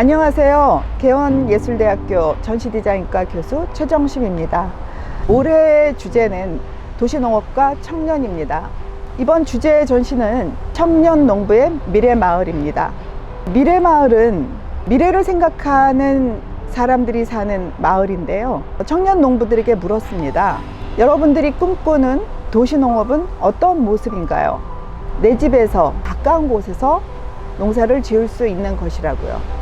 안녕하세요. 개원예술대학교 전시디자인과 교수 최정심입니다. 올해 주제는 도시농업과 청년입니다. 이번 주제 전시는 청년 농부의 미래 마을입니다. 미래 마을은 미래를 생각하는 사람들이 사는 마을인데요. 청년 농부들에게 물었습니다. 여러분들이 꿈꾸는 도시농업은 어떤 모습인가요? 내 집에서 가까운 곳에서 농사를 지을 수 있는 것이라고요.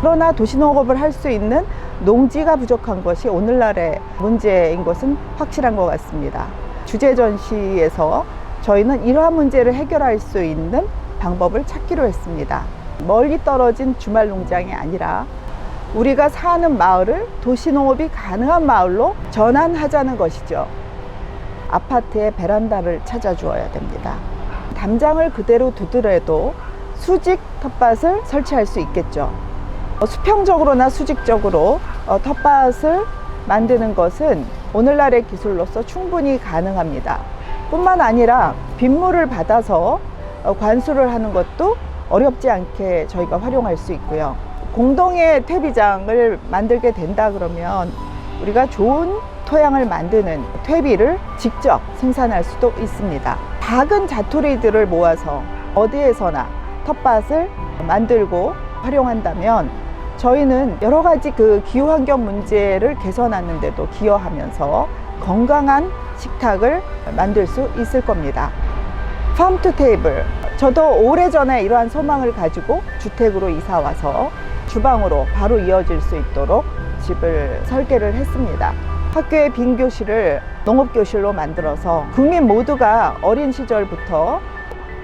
그러나 도시농업을 할 수 있는 농지가 부족한 것이 오늘날의 문제인 것은 확실한 것 같습니다. 주제 전시에서 저희는 이러한 문제를 해결할 수 있는 방법을 찾기로 했습니다. 멀리 떨어진 주말 농장이 아니라 우리가 사는 마을을 도시농업이 가능한 마을로 전환하자는 것이죠. 아파트의 베란다를 찾아주어야 됩니다. 담장을 그대로 두더라도 수직 텃밭을 설치할 수 있겠죠. 어, 수평적으로나 수직적으로 어, 텃밭을 만드는 것은 오늘날의 기술로서 충분히 가능합니다. 뿐만 아니라 빗물을 받아서 어, 관수를 하는 것도 어렵지 않게 저희가 활용할 수 있고요. 공동의 퇴비장을 만들게 된다 그러면 우리가 좋은 토양을 만드는 퇴비를 직접 생산할 수도 있습니다. 작은 자투리들을 모아서 어디에서나 텃밭을 만들고 활용한다면 저희는 여러 가지 그 기후 환경 문제를 개선하는데도 기여하면서 건강한 식탁을 만들 수 있을 겁니다. 팜 투 테이블. 저도 오래전에 이러한 소망을 가지고 주택으로 이사 와서 주방으로 바로 이어질 수 있도록 집을 설계를 했습니다. 학교의 빈 교실을 농업교실로 만들어서 국민 모두가 어린 시절부터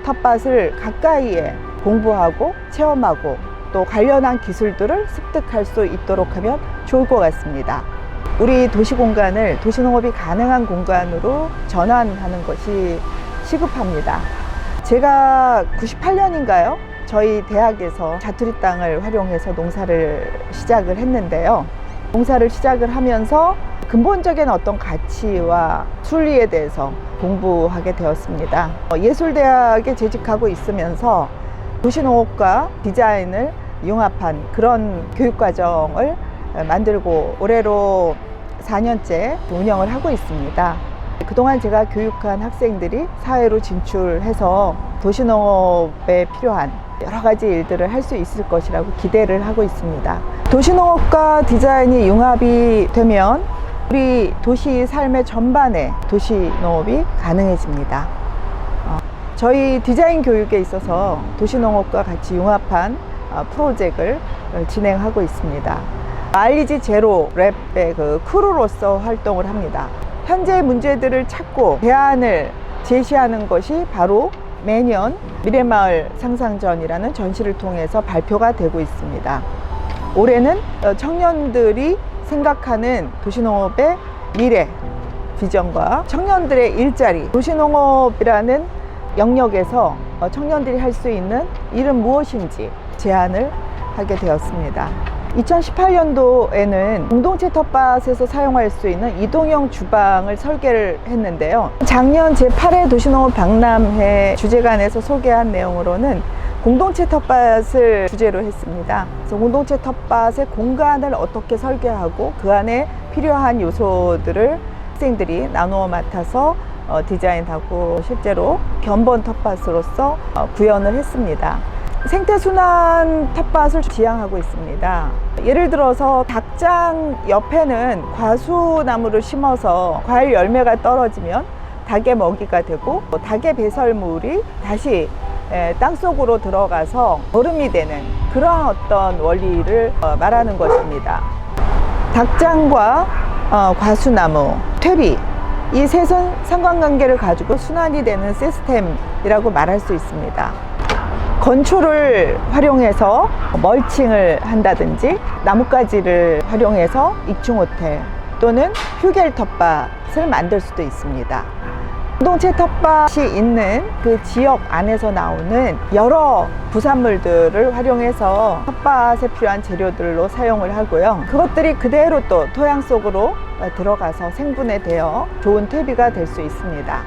텃밭을 가까이에 공부하고 체험하고 또 관련한 기술들을 습득할 수 있도록 하면 좋을 것 같습니다. 우리 도시 공간을 도시농업이 가능한 공간으로 전환하는 것이 시급합니다. 제가 98년인가요? 저희 대학에서 자투리 땅을 활용해서 농사를 시작을 했는데요. 농사를 시작을 하면서 근본적인 어떤 가치와 순리에 대해서 공부하게 되었습니다. 어, 예술대학에 재직하고 있으면서 도시농업과 디자인을 융합한 그런 교육과정을 만들고 올해로 4년째 운영을 하고 있습니다. 그동안 제가 교육한 학생들이 사회로 진출해서 도시농업에 필요한 여러 가지 일들을 할 수 있을 것이라고 기대를 하고 있습니다. 도시농업과 디자인이 융합이 되면 우리 도시 삶의 전반에 도시농업이 가능해집니다. 어, 저희 디자인 교육에 있어서 도시농업과 같이 융합한 어, 프로젝트를 진행하고 있습니다. 알리지 제로 랩의 그 크루로서 활동을 합니다. 현재 문제들을 찾고 대안을 제시하는 것이 바로 매년 미래마을 상상전이라는 전시를 통해서 발표가 되고 있습니다. 올해는 어, 청년들이 생각하는 도시농업의 미래 비전과 청년들의 일자리, 도시농업이라는 영역에서 어, 청년들이 할 수 있는 일은 무엇인지 제안을 하게 되었습니다. 2018년도에는 공동체 텃밭에서 사용할 수 있는 이동형 주방을 설계를 했는데요. 작년 제8회 도시농업 박람회 주제관에서 소개한 내용으로는 공동체 텃밭을 주제로 했습니다. 그래서 공동체 텃밭의 공간을 어떻게 설계하고 그 안에 필요한 요소들을 학생들이 나누어 맡아서 어, 디자인하고 실제로 견본 텃밭으로서 어, 구현을 했습니다. 생태순환 텃밭을 지향하고 있습니다. 예를 들어서 닭장 옆에는 과수나무를 심어서 과일 열매가 떨어지면 닭의 먹이가 되고 또 닭의 배설물이 다시 에, 땅속으로 들어가서 거름이 되는 그러한 어떤 원리를 어, 말하는 것입니다. 닭장과 어, 과수나무, 퇴비 이 셋은 상관관계를 가지고 순환이 되는 시스템이라고 말할 수 있습니다. 건초를 활용해서 멀칭을 한다든지 나뭇가지를 활용해서 익충 호텔 또는 휴겔 텃밭을 만들 수도 있습니다. 공동체 텃밭이 있는 그 지역 안에서 나오는 여러 부산물들을 활용해서 텃밭에 필요한 재료들로 사용을 하고요. 그것들이 그대로 또 토양 속으로 들어가서 생분해 되어 좋은 퇴비가 될 수 있습니다.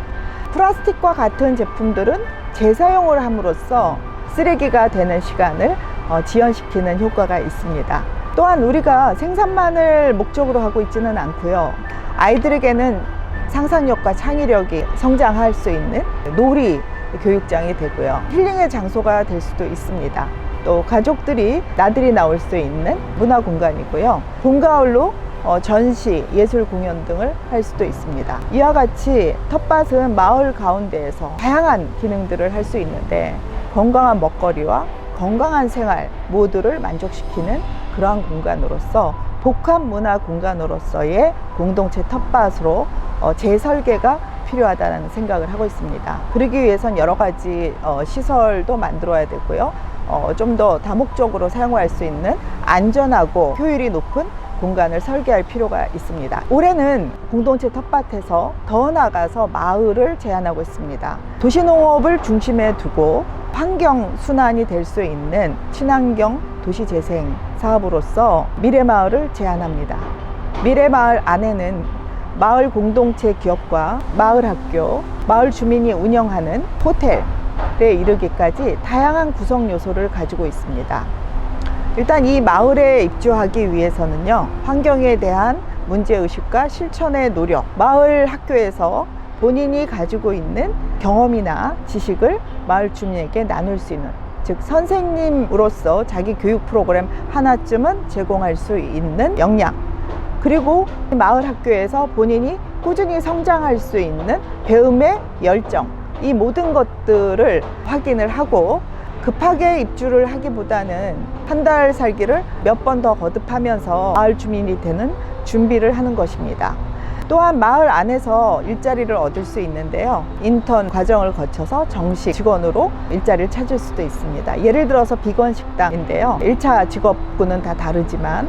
플라스틱과 같은 제품들은 재사용을 함으로써 쓰레기가 되는 시간을 어, 지연시키는 효과가 있습니다. 또한 우리가 생산만을 목적으로 하고 있지는 않고요. 아이들에게는 상상력과 창의력이 성장할 수 있는 놀이 교육장이 되고요. 힐링의 장소가 될 수도 있습니다. 또 가족들이 나들이 나올 수 있는 문화 공간이고요. 봄가을로 어, 전시, 예술 공연 등을 할 수도 있습니다. 이와 같이 텃밭은 마을 가운데에서 다양한 기능들을 할 수 있는데 건강한 먹거리와 건강한 생활 모두를 만족시키는 그러한 공간으로서 복합 문화 공간으로서의 공동체 텃밭으로 어, 재설계가 필요하다는 생각을 하고 있습니다. 그러기 위해선 여러 가지 어, 시설도 만들어야 되고요. 어, 좀더 다목적으로 사용할 수 있는 안전하고 효율이 높은 공간을 설계할 필요가 있습니다. 올해는 공동체 텃밭에서 더 나아가서 마을을 제안하고 있습니다. 도시농업을 중심에 두고 환경 순환이 될 수 있는 친환경 도시재생 사업으로서 미래마을을 제안합니다. 미래마을 안에는 마을 공동체 기업과 마을 학교, 마을 주민이 운영하는 호텔에 이르기까지 다양한 구성 요소를 가지고 있습니다. 일단 이 마을에 입주하기 위해서는요, 환경에 대한 문제의식과 실천의 노력, 마을 학교에서 본인이 가지고 있는 경험이나 지식을 마을 주민에게 나눌 수 있는, 즉, 선생님으로서 자기 교육 프로그램 하나쯤은 제공할 수 있는 역량, 그리고 마을 학교에서 본인이 꾸준히 성장할 수 있는 배움의 열정, 이 모든 것들을 확인을 하고 급하게 입주를 하기보다는 한 달 살기를 몇 번 더 거듭하면서 마을 주민이 되는 준비를 하는 것입니다. 또한 마을 안에서 일자리를 얻을 수 있는데요. 인턴 과정을 거쳐서 정식 직원으로 일자리를 찾을 수도 있습니다. 예를 들어서 비건 식당인데요. 1차 직업군은 다 다르지만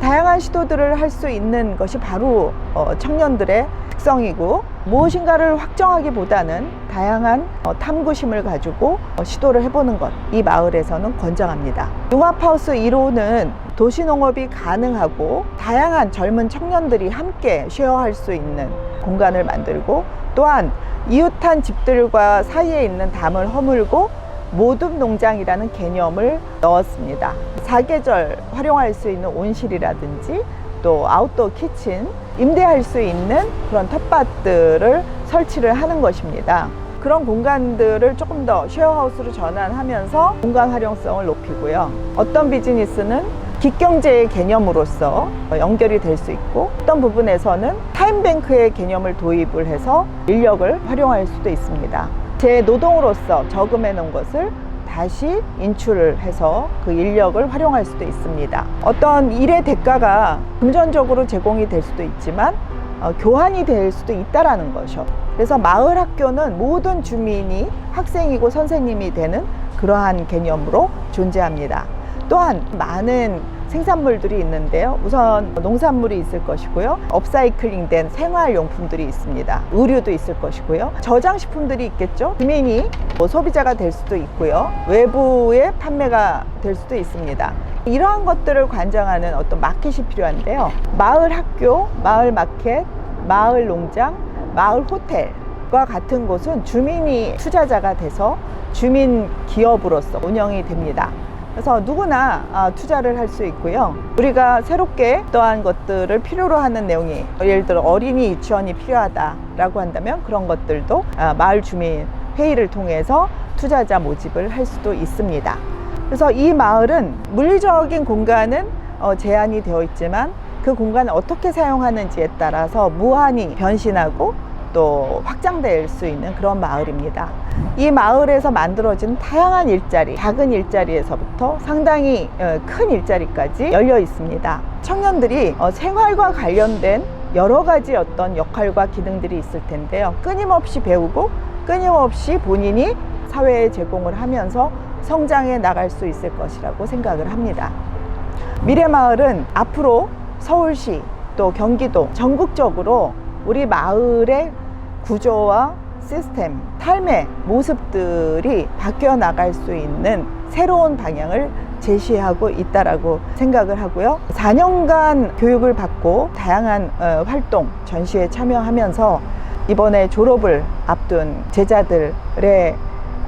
다양한 시도들을 할 수 있는 것이 바로 어, 청년들의 특성이고 무엇인가를 확정하기보다는 다양한 어, 탐구심을 가지고 어, 시도를 해보는 것 이 마을에서는 권장합니다. 융합하우스 1호는 도시농업이 가능하고 다양한 젊은 청년들이 함께 쉐어할 수 있는 공간을 만들고 또한 이웃한 집들과 사이에 있는 담을 허물고 모둠 농장이라는 개념을 넣었습니다. 사계절 활용할 수 있는 온실이라든지 또 아웃도어 키친 임대할 수 있는 그런 텃밭들을 설치를 하는 것입니다. 그런 공간들을 조금 더 쉐어하우스로 전환하면서 공간 활용성을 높이고요. 어떤 비즈니스는 기경제의 개념으로서 연결이 될 수 있고 어떤 부분에서는 타임뱅크의 개념을 도입을 해서 인력을 활용할 수도 있습니다. 제 노동으로서 저금해 놓은 것을 다시 인출을 해서 그 인력을 활용할 수도 있습니다. 어떤 일의 대가가 금전적으로 제공이 될 수도 있지만 어, 교환이 될 수도 있다라는 것이요. 그래서 마을 학교는 모든 주민이 학생이고 선생님이 되는 그러한 개념으로 존재합니다. 또한 많은 생산물들이 있는데요. 우선 농산물이 있을 것이고요. 업사이클링 된 생활용품들이 있습니다. 의류도 있을 것이고요. 저장식품들이 있겠죠. 주민이 뭐 소비자가 될 수도 있고요. 외부에 판매가 될 수도 있습니다. 이러한 것들을 관장하는 어떤 마켓이 필요한데요. 마을 학교, 마을 마켓, 마을 농장, 마을 호텔 과 같은 곳은 주민이 투자자가 돼서 주민 기업으로서 운영이 됩니다. 그래서 누구나 아, 투자를 할 수 있고요. 우리가 새롭게 또한 것들을 필요로 하는 내용이 예를 들어 어린이 유치원이 필요하다라고 한다면 그런 것들도 아, 마을 주민 회의를 통해서 투자자 모집을 할 수도 있습니다. 그래서 이 마을은 물리적인 공간은 어, 제한이 되어 있지만 그 공간을 어떻게 사용하는지에 따라서 무한히 변신하고 또 확장될 수 있는 그런 마을입니다. 이 마을에서 만들어진 다양한 일자리, 작은 일자리에서부터 상당히 어, 큰 일자리까지 열려 있습니다. 청년들이 어, 생활과 관련된 여러 가지 어떤 역할과 기능들이 있을 텐데요. 끊임없이 배우고 끊임없이 본인이 사회에 제공을 하면서 성장해 나갈 수 있을 것이라고 생각을 합니다. 미래마을은 앞으로 서울시 또 경기도 전국적으로 우리 마을의 구조와 시스템, 삶의 모습들이 바뀌어 나갈 수 있는 새로운 방향을 제시하고 있다라고 생각을 하고요. 4년간 교육을 받고 다양한 어, 활동, 전시에 참여하면서 이번에 졸업을 앞둔 제자들의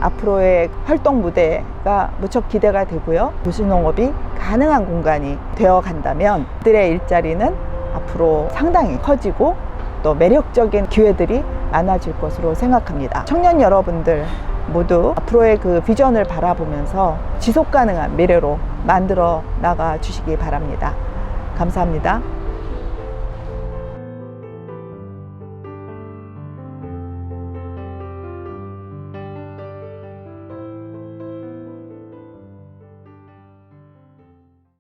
앞으로의 활동 무대가 무척 기대가 되고요. 도시농업이 가능한 공간이 되어 간다면 그들의 일자리는 앞으로 상당히 커지고 또 매력적인 기회들이 많아질 것으로 생각합니다. 청년 여러분들 모두 앞으로의 그 비전을 바라보면서 지속 가능한 미래로 만들어 나가 주시기 바랍니다. 감사합니다.